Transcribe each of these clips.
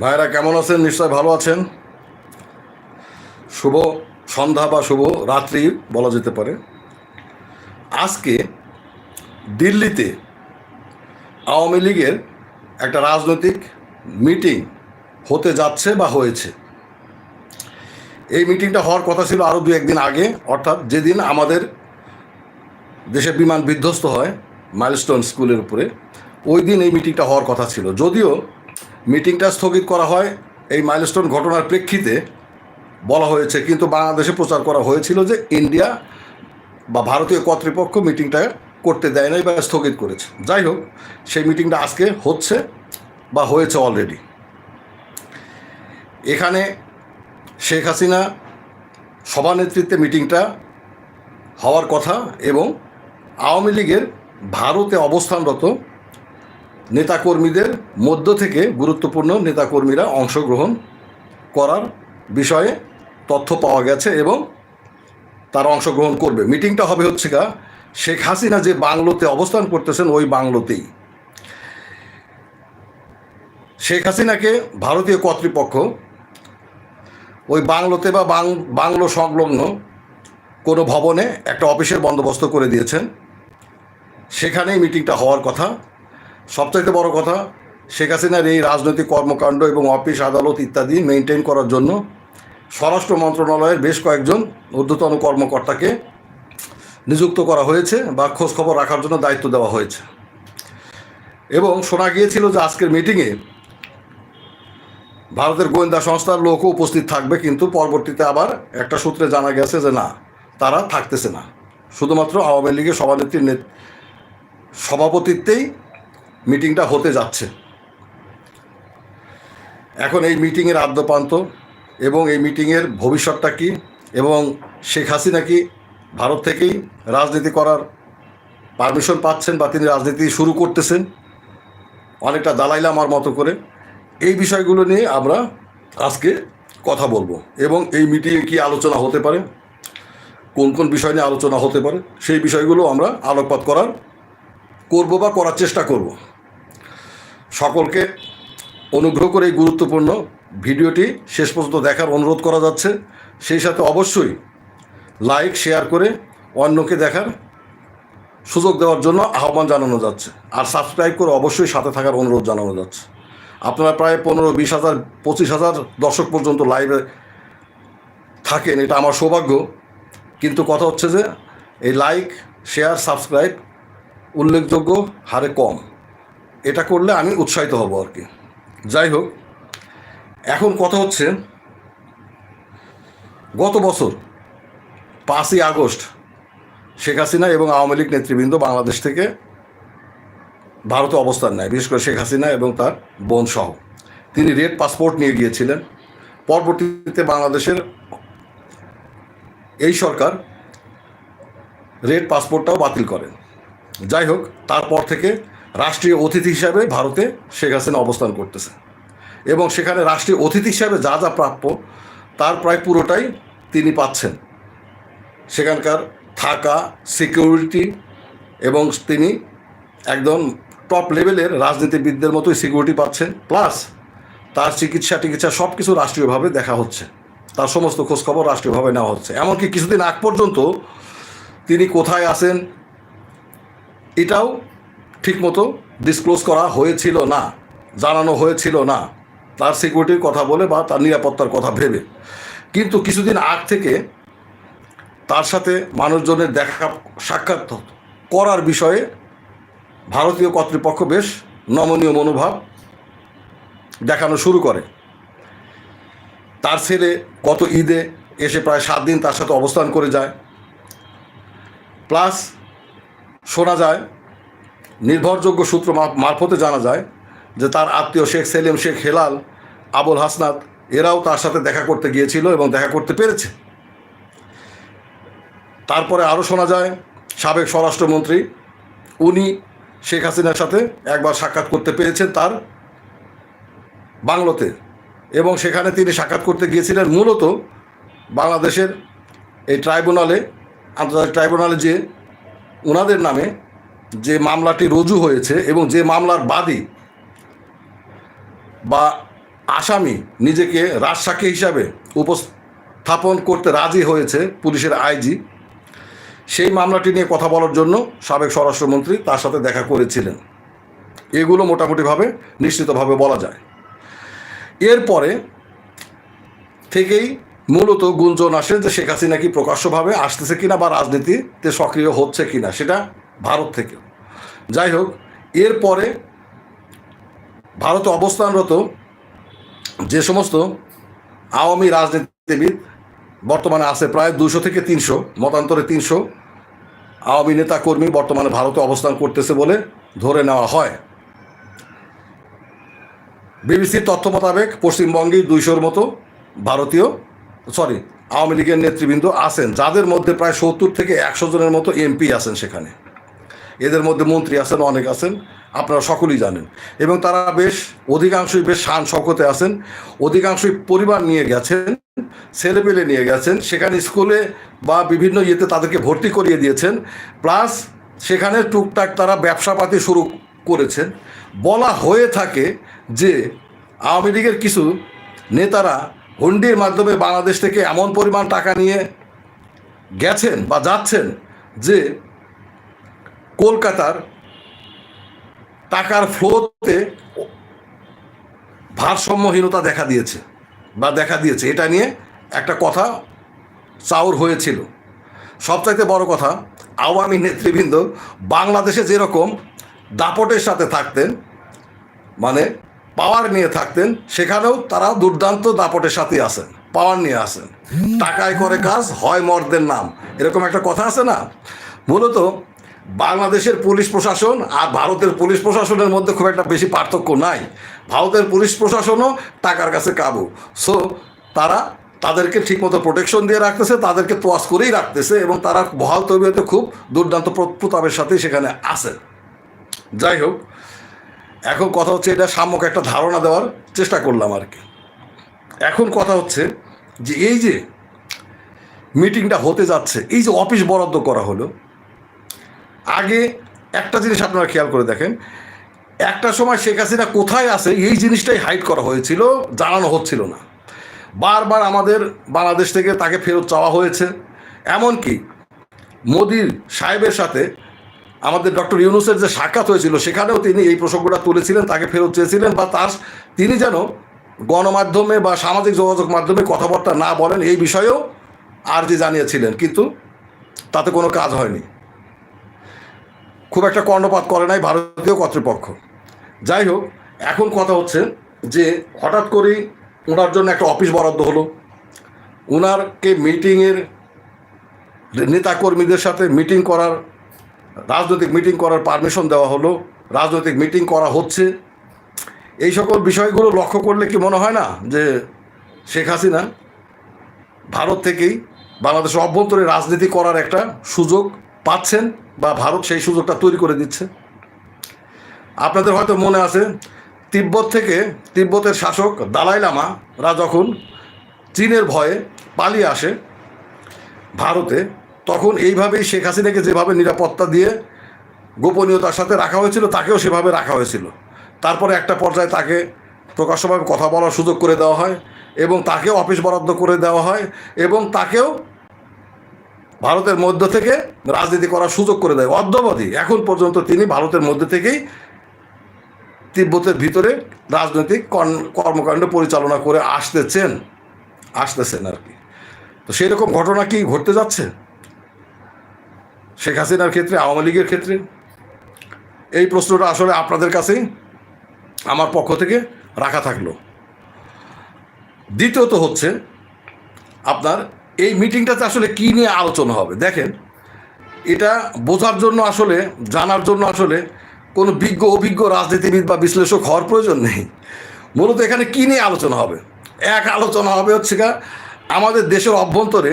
ভাইরা কেমন আছেন? নিশ্চয় ভালো আছেন। শুভ সন্ধ্যা বা শুভ রাত্রি বলা যেতে পারে। আজকে দিল্লিতে আওয়ামী লীগের একটা রাজনৈতিক মিটিং হতে যাচ্ছে বা হয়েছে। এই মিটিংটা হওয়ার কথা ছিল আরও দু একদিন আগে, অর্থাৎ যেদিন আমাদের দেশে বিমান বিধ্বস্ত হয় মাইলস্টোন স্কুলের উপরে, ওই দিন এই মিটিংটা হওয়ার কথা ছিল। যদিও মিটিংটা স্থগিত করা হয়। এই মাইলস্টোন ঘটনার প্রেক্ষিতে বলা হয়েছে, কিন্তু বাংলাদেশে প্রচার করা হয়েছিল যে ইন্ডিয়া বা ভারতীয় কর্তৃপক্ষ মিটিংটা করতে দেয় নাই বা স্থগিত করেছে। যাই হোক, সেই মিটিংটা আজকে হচ্ছে বা হয়েছে অলরেডি এখানে শেখ হাসিনা সভানেতৃত্বে মিটিংটা হওয়ার কথা এবং আওয়ামী লীগের ভারতে অবস্থানরত নেতাকর্মীদের মধ্য থেকে গুরুত্বপূর্ণ নেতাকর্মীরা অংশগ্রহণ করার বিষয়ে তথ্য পাওয়া গেছে এবং তারা অংশগ্রহণ করবে। মিটিংটা হবে হচ্ছে গা, শেখ হাসিনা যে বাংলোতে অবস্থান করতেছেন, ওই বাংলোতেই। শেখ হাসিনাকে ভারতীয় কর্তৃপক্ষ ওই বাংলোতে বা বাংলো সংলগ্ন কোনো ভবনে একটা অফিসের বন্দোবস্ত করে দিয়েছেন। সেখানেই মিটিংটা হওয়ার কথা। সবচাইতে বড় কথা, শেখ হাসিনার এই রাজনৈতিক কর্মকাণ্ড এবং অফিস, আদালত ইত্যাদি মেনটেন করার জন্য স্বরাষ্ট্র মন্ত্রণালয়ের বেশ কয়েকজন ঊর্ধ্বতন কর্মকর্তাকে নিযুক্ত করা হয়েছে বা খোঁজখবর রাখার জন্য দায়িত্ব দেওয়া হয়েছে। এবং শোনা গিয়েছিল যে আজকের মিটিংয়ে ভারতের গোয়েন্দা সংস্থার লোকও উপস্থিত থাকবে, কিন্তু পরবর্তীতে আবার একটা সূত্রে জানা গেছে যে না, তারা থাকতেছে না। শুধুমাত্র আওয়ামী লীগের সভানেত্রীর নেত- সভাপতিত্বেই মিটিংটা হতে যাচ্ছে। এখন এই মিটিংয়ের আদ্যপান্ত এবং এই মিটিংয়ের ভবিষ্যৎটা কী এবং শেখ হাসিনা কি ভারত থেকেই রাজনীতি করার পারমিশন পাচ্ছেন বা তিনি রাজনীতি শুরু করতেছেন? অনেকটা দালাই লামার মতো করে। এই বিষয়গুলো নিয়ে আমরা আজকে কথা বলব এবং এই মিটিংয়ে কী আলোচনা হতে পারে, কোন কোন বিষয় নিয়ে আলোচনা হতে পারে, সেই বিষয়গুলো আমরা আলোকপাত করার করব বা করার চেষ্টা করব। সকলকে অনুগ্রহ করে এই গুরুত্বপূর্ণ ভিডিওটি শেষ পর্যন্ত দেখার অনুরোধ করা যাচ্ছে। সেই সাথে অবশ্যই লাইক, শেয়ার করে অন্যকে দেখার সুযোগ দেওয়ার জন্য আহ্বান জানানো যাচ্ছে। আর সাবস্ক্রাইব করে অবশ্যই সাথে থাকার অনুরোধ জানানো যাচ্ছে। আপনারা প্রায় পনেরো, বিশ হাজার, পঁচিশ হাজার দর্শক পর্যন্ত লাইভে থাকেন, এটা আমার সৌভাগ্য। কিন্তু কথা হচ্ছে যে এই লাইক, শেয়ার, সাবস্ক্রাইব উল্লেখযোগ্য হারে কম। এটা করলে আমি উৎসাহিত হব আর কি। যাই হোক, এখন কথা হচ্ছে, গত বছর পাঁচই আগস্ট শেখ হাসিনা এবং আওয়ামী লীগ নেতৃবৃন্দ বাংলাদেশ থেকে ভারতে অবস্থান নেয়, বিশেষ করে শেখ হাসিনা এবং তার বোন সহ। তিনি রেড পাসপোর্ট নিয়ে গিয়েছিলেন। পরবর্তীতে বাংলাদেশের এই সরকার রেড পাসপোর্টটাও বাতিল করেন। যাই হোক, তারপর থেকে রাষ্ট্রীয় অতিথি হিসাবে ভারতে শেখ হাসিনা অবস্থান করতেছে। এবং সেখানে রাষ্ট্রীয় অতিথি হিসাবে যা যা প্রাপ্য, তার প্রায় পুরোটাই তিনি পাচ্ছেন। সেখানকার থাকা সিকিউরিটি এবং তিনি একদম টপ লেভেলের রাজনীতিবিদদের মতোই সিকিউরিটি পাচ্ছেন। প্লাস তার চিকিৎসা টিকিৎসা সব কিছু রাষ্ট্রীয়ভাবে দেখা হচ্ছে। তার সমস্ত খোঁজখবর রাষ্ট্রীয়ভাবে নেওয়া হচ্ছে। এমনকি কিছুদিন আগ পর্যন্ত তিনি কোথায় আছেন, এটাও ঠিকমতো ডিসক্লোজ করা হয়েছিল না, জানানো হয়েছিল না। তার সিকিউরিটির কথা বলে বা তার নিরাপত্তার কথা ভেবে। কিন্তু কিছুদিন আগ থেকে তার সাথে মানুষজনের দেখা সাক্ষাৎ করার বিষয়ে ভারতীয় কর্তৃপক্ষ বেশ নমনীয় মনোভাব দেখানো শুরু করে। তার ছেলে গত ঈদে এসে প্রায় সাত দিন তার সাথে অবস্থান করে যায়। প্লাস শোনা যায় নির্ভরযোগ্য সূত্র মারফতে জানা যায় যে তার আত্মীয় শেখ সেলিম শেখ হেলাল, আবুল হাসনাত, এরাও তার সাথে দেখা করতে গিয়েছিল এবং দেখা করতে পেরেছে। তারপরে আরও শোনা যায়, সাবেক স্বরাষ্ট্রমন্ত্রী, উনি শেখ হাসিনার সাথে একবার সাক্ষাৎ করতে পেরেছেন তার বাংলোতে এবং সেখানে তিনি সাক্ষাৎ করতে গিয়েছিলেন মূলত বাংলাদেশের এই ট্রাইব্যুনালে, আন্তর্জাতিক ট্রাইব্যুনালে যে ওনাদের নামে যে মামলাটি রুজু হয়েছে এবং যে মামলার বাদী বা আসামি নিজেকে রাজসাক্ষী হিসাবে উপস্থাপন করতে রাজি হয়েছে পুলিশের আইজি, সেই মামলাটি নিয়ে কথা বলার জন্য সাবেক স্বরাষ্ট্রমন্ত্রী তার সাথে দেখা করেছিলেন। এগুলো মোটামুটিভাবে নিশ্চিতভাবে বলা যায়। এরপরে থেকেই মূলত গুঞ্জন আসে যে শেখ হাসিনা কি প্রকাশ্যভাবে আসতেছে কিনা বা রাজনীতিতে সক্রিয় হচ্ছে কিনা, সেটা ভারত থেকে। যাই হোক এরপরে ভারতে অবস্থানরত যে সমস্ত আওয়ামী রাজনীতিবিদ বর্তমানে আছে প্রায় দুশো থেকে তিনশো, মতান্তরে তিনশো। আওয়ামী নেতা কর্মী বর্তমানে ভারতে অবস্থান করতেছে বলে ধরে নেওয়া হয়। বিবিসির তথ্য মোতাবেক পশ্চিমবঙ্গে দুইশোর মতো ভারতীয়, সরি, আওয়ামী লীগের নেতৃবৃন্দ আছেন, যাদের মধ্যে প্রায় সত্তর থেকে একশো জনের মতো এমপি আছেন সেখানে। এদের মধ্যে মন্ত্রী আছেন, অনেক আছেন, আপনারা সকলেই জানেন। এবং তারা বেশ, অধিকাংশই বেশ শান শকতে আছেন। অধিকাংশই পরিবার নিয়ে গেছেন, ছেলেপেলে নিয়ে গেছেন, সেখানে স্কুলে বা বিভিন্ন ইয়েতে তাদেরকে ভর্তি করিয়ে দিয়েছেন। প্লাস সেখানে টুকটাক তারা ব্যবসাপাতি শুরু করেছেন। বলা হয়ে থাকে যে, আওয়ামী লীগের কিছু নেতারা হুন্ডির মাধ্যমে বাংলাদেশ থেকে এমন পরিমাণ টাকা নিয়ে গেছেন বা যাচ্ছেন যে কলকাতার টাকার ফ্লোতে ভারসাম্যহীনতা দেখা দিয়েছে বা দেখা দিয়েছে। এটা নিয়ে একটা কথা চাউর হয়েছিল। সবচাইতে বড় কথা, আওয়ামী নেতৃবৃন্দ বাংলাদেশে যেরকম দাপটের সাথে থাকতেন মানে পাওয়ার নিয়ে থাকতেন, সেখানেও তারা দুর্দান্ত দাপটের সাথে আসেন পাওয়ার নিয়ে আসেন টাকায় করে কাজ, হয় মর্দের নাম। এরকম একটা কথা আছে না? মূলত বাংলাদেশের পুলিশ প্রশাসন আর ভারতের পুলিশ প্রশাসনের মধ্যে খুব একটা বেশি পার্থক্য নাই। ভারতের পুলিশ প্রশাসনও টাকার কাছে কাবু। সো তারা তাদেরকে ঠিকমতো প্রোটেকশন দিয়ে রাখতেছে, তাদেরকে তোয়াজ করেই রাখতেছে এবং তারা বহাল তবিয়তে খুব দুর্দান্ত প্রতাপের সাথেই সেখানে আসেন যাই হোক, এখন কথা হচ্ছে এটা সাম্যক একটা ধারণা দেওয়ার চেষ্টা করলাম আর কি। এখন কথা হচ্ছে যে এই যে মিটিংটা হতে যাচ্ছে, এই যে অফিস বরাদ্দ করা হলো আগে একটা জিনিস আপনারা খেয়াল করে দেখেন। একটা সময় শেখ হাসিনা কোথায় আছে এই জিনিসটাই হাইড করা হয়েছিল, জানানো হচ্ছিল না। বারবার আমাদের বাংলাদেশ থেকে তাকে ফেরত চাওয়া হয়েছে। এমনকি মোদির সাহেবের সাথে আমাদের ডক্টর ইউনুসের যে সাক্ষাৎ হয়েছিল, সেখানেও তিনি এই প্রসঙ্গটা তুলেছিলেন, তাকে ফেরত চেয়েছিলেন বা তার তিনি যেন গণমাধ্যমে বা সামাজিক যোগাযোগ মাধ্যমে কথাবার্তা না বলেন, এই বিষয়েও আর্জি জানিয়েছিলেন। কিন্তু তাতে কোনো কাজ হয়নি। খুব একটা কর্ণপাত করে নাই, ভারতীয় কর্তৃপক্ষ। যাই হোক, এখন কথা হচ্ছে যে হঠাৎ করেই ওনার জন্য একটা অফিস বরাদ্দ হলো। ওনারকে মিটিংয়ের নেতাকর্মীদের সাথে মিটিং করার, রাজনৈতিক মিটিং করার পারমিশন দেওয়া হলো। রাজনৈতিক মিটিং করা হচ্ছে। এই সকল বিষয়গুলো লক্ষ্য করলে কি মনে হয় না যে শেখ হাসিনা ভারত থেকেই বাংলাদেশের অভ্যন্তরে রাজনীতি করার একটা সুযোগ পাচ্ছেন বা ভারত সেই সুযোগটা তৈরি করে দিচ্ছে। আপনাদের হয়তো মনে আছে, তিব্বত থেকে তিব্বতের শাসক দালাই লামারা যখন চীনের ভয়ে পালিয়ে আসে ভারতে, তখন এইভাবেই শেখ হাসিনাকে যেভাবে নিরাপত্তা দিয়ে গোপনীয়তার সাথে রাখা হয়েছিল, তাকেও সেভাবে রাখা হয়েছিল। তারপরে একটা পর্যায়ে তাকে প্রকাশ্যভাবে কথা বলার সুযোগ করে দেওয়া হয় এবং তাকেও অফিস বরাদ্দ করে দেওয়া হয় এবং তাকেও ভারতের মধ্য থেকে রাজনীতি করার সুযোগ করে দেয়। অদ্যবধি এখন পর্যন্ত তিনি ভারতের মধ্যে থেকেই তিব্বতের ভিতরে রাজনৈতিক কর্ম- কর্মকাণ্ড পরিচালনা করে আসতেছেন আসতেছেন আর কি। তো সেই রকম ঘটনা কি ঘটতে যাচ্ছে? শেখ হাসিনার ক্ষেত্রে, আওয়ামী লীগের ক্ষেত্রে? এই প্রশ্নটা আসলে আপনাদের কাছেই, আমার পক্ষ থেকে রাখা থাকল। দ্বিতীয়ত হচ্ছে আপনার এই মিটিংটাতে আসলে কি নিয়ে আলোচনা হবে? দেখেন, এটা বোঝার জন্য আসলে, জানার জন্য আসলে কোনো বিজ্ঞ, অভিজ্ঞ রাজনীতিবিদ বা বিশ্লেষক হওয়ার প্রয়োজন নেই। মূলত এখানে কী নিয়ে আলোচনা হবে? এক আলোচনা হবে হচ্ছে গা আমাদের দেশের অভ্যন্তরে,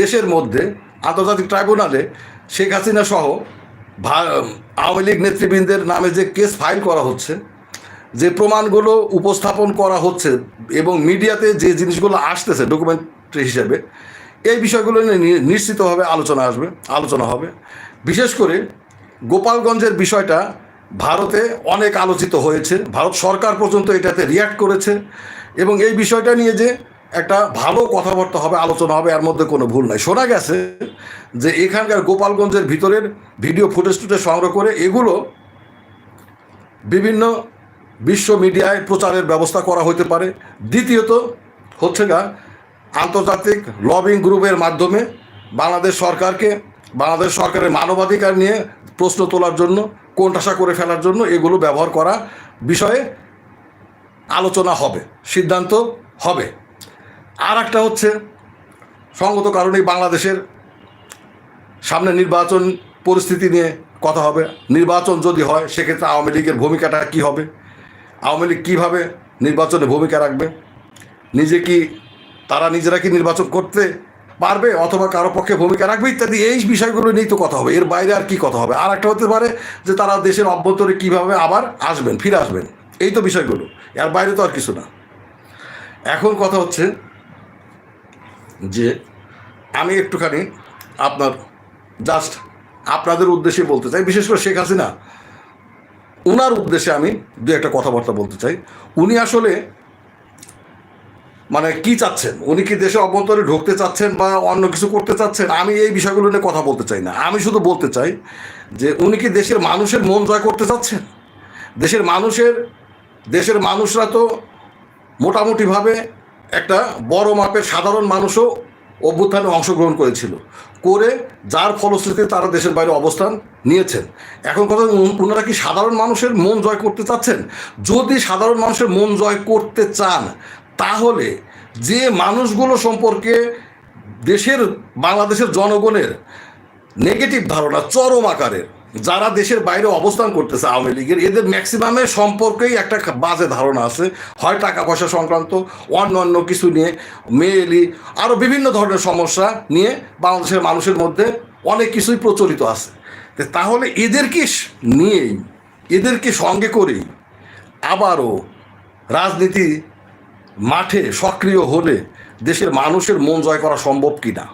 দেশের মধ্যে, আন্তর্জাতিক ট্রাইব্যুনালে শেখ হাসিনা সহ আওয়ামী লীগ নেতৃবৃন্দের নামে যে কেস ফাইল করা হচ্ছে, যে প্রমাণগুলো উপস্থাপন করা হচ্ছে এবং মিডিয়াতে যে জিনিসগুলো আসতেছে ডকুমেন্টারি হিসেবে এই বিষয়গুলো নিয়ে নিশ্চিতভাবে আলোচনা আসবে, আলোচনা হবে। বিশেষ করে গোপালগঞ্জের বিষয়টা ভারতে অনেক আলোচিত হয়েছে। ভারত সরকার পর্যন্ত এটাতে রিয়াক্ট করেছে এবং এই বিষয়টা নিয়ে যে একটা ভালো কথাবার্তা হবে, আলোচনা হবে, এর মধ্যে কোনো ভুল নাই। শোনা গেছে যে এখানকার গোপালগঞ্জের ভিতরের ভিডিও ফুটেজ টুটেজ সংগ্রহ করে এগুলো বিভিন্ন বিশ্ব মিডিয়ায় প্রচারের ব্যবস্থা করা হতে পারে। দ্বিতীয়ত হচ্ছে গা আন্তর্জাতিক লবিং গ্রুপের মাধ্যমে বাংলাদেশ সরকারকে, বাংলাদেশ সরকারের মানবাধিকার নিয়ে প্রশ্ন তোলার জন্য, কোণঠাসা করে ফেলার জন্য এগুলো ব্যবহার করা বিষয়ে আলোচনা হবে, সিদ্ধান্ত হবে। আর একটা হচ্ছে, সঙ্গত কারণেই বাংলাদেশের সামনে নির্বাচন পরিস্থিতি নিয়ে কথা হবে। নির্বাচন যদি হয়, সেক্ষেত্রে আওয়ামী লীগের ভূমিকাটা কি হবে? আওয়ামী লীগ কীভাবে নির্বাচনে ভূমিকা রাখবে? নিজে কি তারা নিজেরা কি নির্বাচন করতে পারবে অথবা কারও পক্ষে ভূমিকা রাখবে ইত্যাদি, এই বিষয়গুলো নিয়েই তো কথা হবে। এর বাইরে আর কি কথা হবে? আর একটা হতে পারে যে তারা দেশের অভ্যন্তরে কীভাবে আবার আসবেন, ফিরে আসবেন। এই তো বিষয়গুলো। এর বাইরে তো আর কিছু না। এখন কথা হচ্ছে যে আমি একটুখানি আপনার জাস্ট আপনাদের উদ্দেশ্যে বলতে চাই। বিশেষ করে শেখ হাসিনা ওনার উদ্দেশ্যে আমি দু একটা কথাবার্তা বলতে চাই। উনি আসলে মানে কি চাচ্ছেন? উনি কি দেশে অভ্যন্তরে ঢুকতে চাচ্ছেন বা অন্য কিছু করতে চাচ্ছেন? আমি এই বিষয়গুলো নিয়ে কথা বলতে চাই না। আমি শুধু বলতে চাই যে উনি কি দেশের মানুষের মন জয় করতে চাচ্ছেন? দেশের মানুষের, দেশের মানুষরা তো মোটামুটিভাবে একটা বড় মাপের সাধারণ মানুষও অভ্যুত্থানে অংশগ্রহণ করেছিল, করে যার ফলশ্রুতিতে তারা দেশের বাইরে অবস্থান নিয়েছেন। এখন কথা ওনারা কি সাধারণ মানুষের মন জয় করতে চাচ্ছেন? যদি সাধারণ মানুষের মন জয় করতে চান তাহলে যে মানুষগুলো সম্পর্কে দেশের, বাংলাদেশের জনগণের নেগেটিভ ধারণা চরম আকারের, যারা দেশের বাইরে অবস্থান করতেছে আওয়ামী লীগের, এদের ম্যাক্সিমামের সম্পর্কেই একটা বাজে ধারণা আছে। হয় টাকা পয়সা সংক্রান্ত, অন্য অন্য কিছু নিয়ে মেয়েলি আরও বিভিন্ন ধরনের সমস্যা নিয়ে বাংলাদেশের মানুষের মধ্যে অনেক কিছুই প্রচলিত আছে। তাহলে এদেরকে নিয়েই এদেরকে সঙ্গে করেই আবারও রাজনীতি মাঠে সক্রিয় হলে দেশের মানুষের মন জয় করা সম্ভব কি না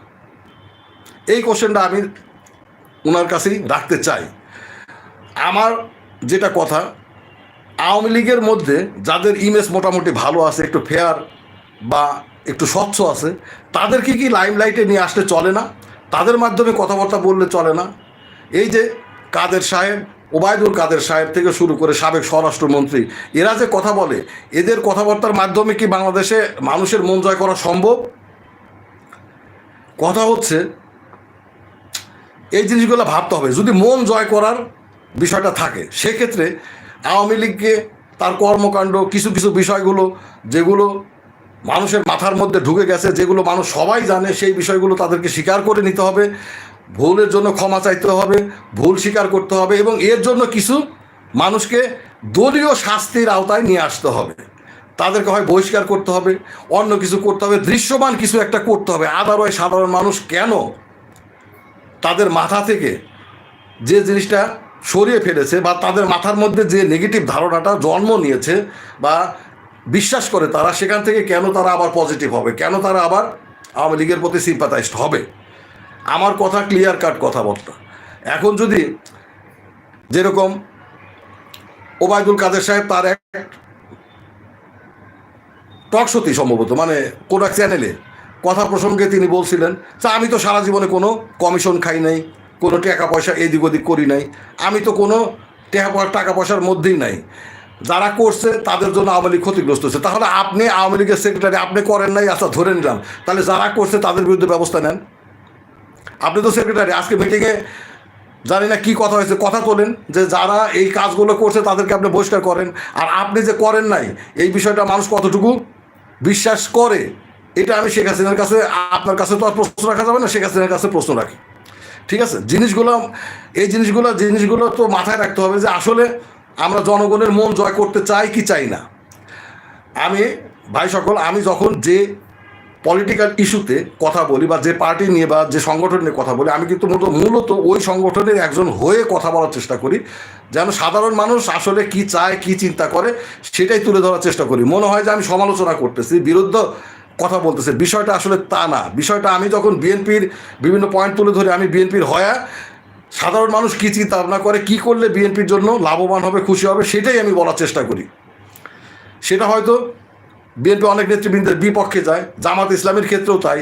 এই কোশ্চেনটা আমি ওনার কাছেই রাখতে চাই। আমার যেটা কথা, আওয়ামী লীগের মধ্যে যাদের ইমেজ মোটামুটি ভালো আছে, একটু ফেয়ার বা একটু স্বচ্ছ আছে তাদেরকে কি লাইমলাইটে নিয়ে আসলে চলে না? তাদের মাধ্যমে কথাবার্তা বললে চলে না? এই যে কাদের সাহেব ওবায়দুল কাদের সাহেব থেকে শুরু করে সাবেক স্বরাষ্ট্রমন্ত্রী, এরা যে কথা বলে, এদের কথাবার্তার মাধ্যমে কি বাংলাদেশে মানুষের মন জয় করা সম্ভব? কথা হচ্ছে, এই জিনিসগুলো ভাবতে হবে। যদি মন জয় করার বিষয়টা থাকে, সেক্ষেত্রে আওয়ামী লীগকে, তার কর্মকাণ্ড, কিছু কিছু বিষয়গুলো, যেগুলো মানুষের মাথার মধ্যে ঢুকে গেছে, যেগুলো মানুষ সবাই জানে, সেই বিষয়গুলো তাদেরকে স্বীকার করে নিতে হবে। ভুলের জন্য ক্ষমা চাইতে হবে, ভুল স্বীকার করতে হবে এবং এর জন্য কিছু মানুষকে দলীয় শাস্তির আওতায় নিয়ে আসতে হবে। তাদেরকে হয় বহিষ্কার করতে হবে, অন্য কিছু করতে হবে, দৃশ্যমান কিছু একটা করতে হবে। আদারওয়াইজ সাধারণ মানুষ কেন তাদের মাথা থেকে যে জিনিসটা সরিয়ে ফেলেছে বা তাদের মাথার মধ্যে যে নেগেটিভ ধারণাটা জন্ম নিয়েছে বা বিশ্বাস করে তারা, সেখান থেকে কেন তারা আবার পজিটিভ হবে? কেন তারা আবার আওয়ামী লীগের প্রতি সিম্পাথাইজড হবে? আমার কথা ক্লিয়ার কাট কথাবার্তা। এখন যদি যেরকম ওবায়দুল কাদের সাহেব তার এক টক সম্ভবত মানে কোনো এক চ্যানেলে কথা প্রসঙ্গে তিনি বলছিলেন যে, আমি তো সারা জীবনে কোনো কমিশন খাই নাই, কোনো টাকা পয়সা এদিক ওদিক করি নাই, আমি তো কোনো টাকা পয়সার মধ্যেই নাই। যারা করছে তাদের জন্য আওয়ামী লীগ ক্ষতিগ্রস্ত হচ্ছে। তাহলে আপনি আওয়ামী লীগের সেক্রেটারি আপনি করেন নাই আচ্ছা ধরে নিলাম। তাহলে যারা করছে তাদের বিরুদ্ধে ব্যবস্থা নেন। আপনি তো সেক্রেটারি আজকে মিটিংয়ে জানি না কি কথা হয়েছে, কথা তোলেন যে যারা এই কাজগুলো করছে তাদেরকে আপনি বহিষ্কার করেন। আর আপনি যে করেন নাই, এই বিষয়টা মানুষ কতটুকু বিশ্বাস করে, এটা আমি শেখ হাসিনার কাছে, আপনার কাছে তো আর প্রশ্ন রাখা যাবে না, শেখ হাসিনার কাছে প্রশ্ন রাখি। ঠিক আছে? জিনিসগুলো, এই জিনিসগুলো জিনিসগুলো তো মাথায় রাখতে হবে যে আসলে আমরা জনগণের মন জয় করতে চাই কি চাই না। আমি, ভাই সকল, আমি যখন যে পলিটিক্যাল ইস্যুতে কথা বলি বা যে পার্টি নিয়ে বা যে সংগঠন নিয়ে কথা বলি, আমি কিন্তু মূলত ওই সংগঠনের একজন হয়ে কথা বলার চেষ্টা করি। যেন সাধারণ মানুষ আসলে কি চায়, কি চিন্তা করে, সেটাই তুলে ধরার চেষ্টা করি। মনে হয় যে আমি সমালোচনা করতেছি, বিরুদ্ধ কথা বলতেছে। বিষয়টা আসলে তা না। বিষয়টা আমি যখন বিএনপির বিভিন্ন পয়েন্ট তুলে ধরি, আমি বিএনপির হয়া, সাধারণ মানুষ কী চিন্তা ভাবনা করে, কী করলে বিএনপির জন্য লাভবান হবে, খুশি হবে, সেটাই আমি বলার চেষ্টা করি। সেটা হয়তো বিএনপি অনেক নেতৃবৃন্দের বিপক্ষে যায়, জামাত ইসলামের ক্ষেত্রেও তাই।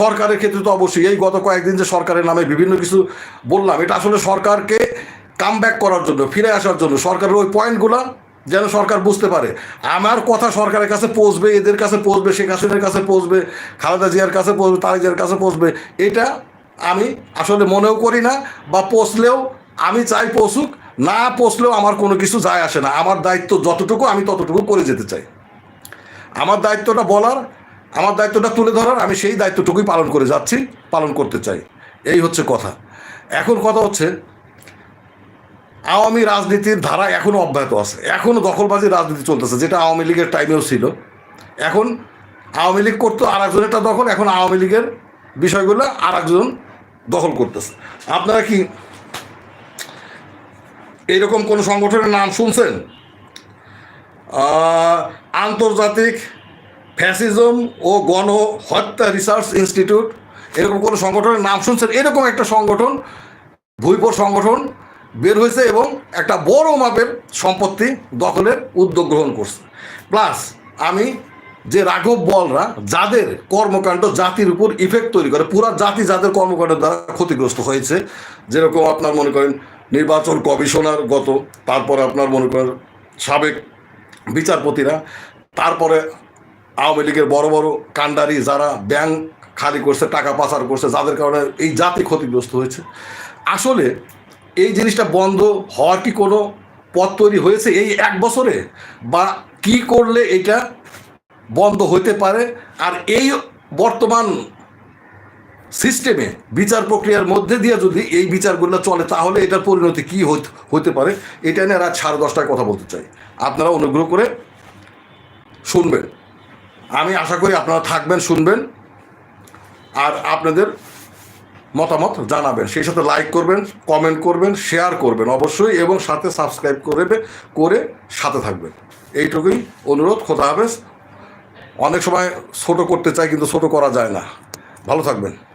সরকারের ক্ষেত্রে তো অবশ্যই, এই গত কয়েকদিন যে সরকারের নামে বিভিন্ন কিছু বললাম, এটা আসলে সরকারকে কাম করার জন্য, ফিরে আসার জন্য, সরকারের ওই পয়েন্টগুলো যেন সরকার বুঝতে পারে। আমার কথা সরকারের কাছে পৌঁছবে, এদের কাছে পৌঁছবে, শেখ হাসিনার কাছে পৌঁছবে, খালেদা জিয়ার কাছে পৌঁছবে, তারেক জিয়ার কাছে পৌঁছবে, এটা আমি আসলে মনেও করি না বা পৌঁছলেও আমি চাই পৌঁছুক, না পৌঁছলেও আমার কোনো কিছু যায় আসে না। আমার দায়িত্ব যতটুকু, আমি ততটুকু করে যেতে চাই। আমার দায়িত্বটা বলার, আমার দায়িত্বটা তুলে ধরার, আমি সেই দায়িত্বটুকুই পালন করে যাচ্ছি, পালন করতে চাই। এই হচ্ছে কথা। এখন কথা হচ্ছে, আওয়ামী রাজনীতির ধারা এখনও অব্যাহত আছে। এখনও দখলবাজি রাজনীতি চলতেছে, যেটা আওয়ামী লীগের টাইমেও ছিল। এখন আওয়ামী লীগ করতো আর একজনেরটা দখল, এখন আওয়ামী লীগের বিষয়গুলো আর একজন দখল করতেছে। আপনারা কি এইরকম কোনো সংগঠনের নাম শুনছেন? আন্তর্জাতিক ফ্যাসিজম ও গণহত্যা রিসার্চ ইনস্টিটিউট, এরকম কোনো সংগঠনের নাম শুনছেন? এরকম একটা সংগঠন ভুইপোর সংগঠন বের হয়েছে এবং একটা বড় মাপের সম্পত্তি দখলের উদ্যোগ গ্রহণ করছে। প্লাস আমি যে রাঘব বলরা, যাদের কর্মকাণ্ড জাতির উপর ইফেক্ট তৈরি করে, পুরা জাতি যাদের কর্মকাণ্ডের দ্বারা ক্ষতিগ্রস্ত হয়েছে, যেরকম আপনার মনে করেন নির্বাচন কমিশনার গত, তারপরে আপনার মনে করেন সাবেক বিচারপতিরা, তারপরে আওয়ামী লীগের বড় বড় কাণ্ডারি যারা ব্যাংক খালি করছে, টাকা পাচার করছে, যাদের কারণে এই জাতি ক্ষতিগ্রস্ত হয়েছে। আসলে এই জিনিসটা বন্ধ হওয়ার কি কোনো পথ তৈরি হয়েছে এই এক বছরে? বা কি করলে এটা বন্ধ হতে পারে? আর এই বর্তমান সিস্টেমে বিচার প্রক্রিয়ার মধ্যে দিয়ে যদি এই বিচারগুলো চলে, তাহলে এটার পরিণতি কী হতে- পারে? এটা নিয়ে রাত সাড়ে দশটায় কথা বলতে চাই। আপনারা অনুগ্রহ করে শুনবেন। আমি আশা করি আপনারা থাকবেন, শুনবেন, আর আপনাদের মতামত জানাবেন। সেই সাথে লাইক করবেন কমেন্ট করবেন শেয়ার করবেন অবশ্যই, এবং সাথে সাবস্ক্রাইব করবে করে সাথে থাকবেন। এইটুকুই অনুরোধ, খোদা হাফেজ। অনেক সময় ছোট করতে চাই, কিন্তু ছোট করা যায় না। ভালো থাকবেন।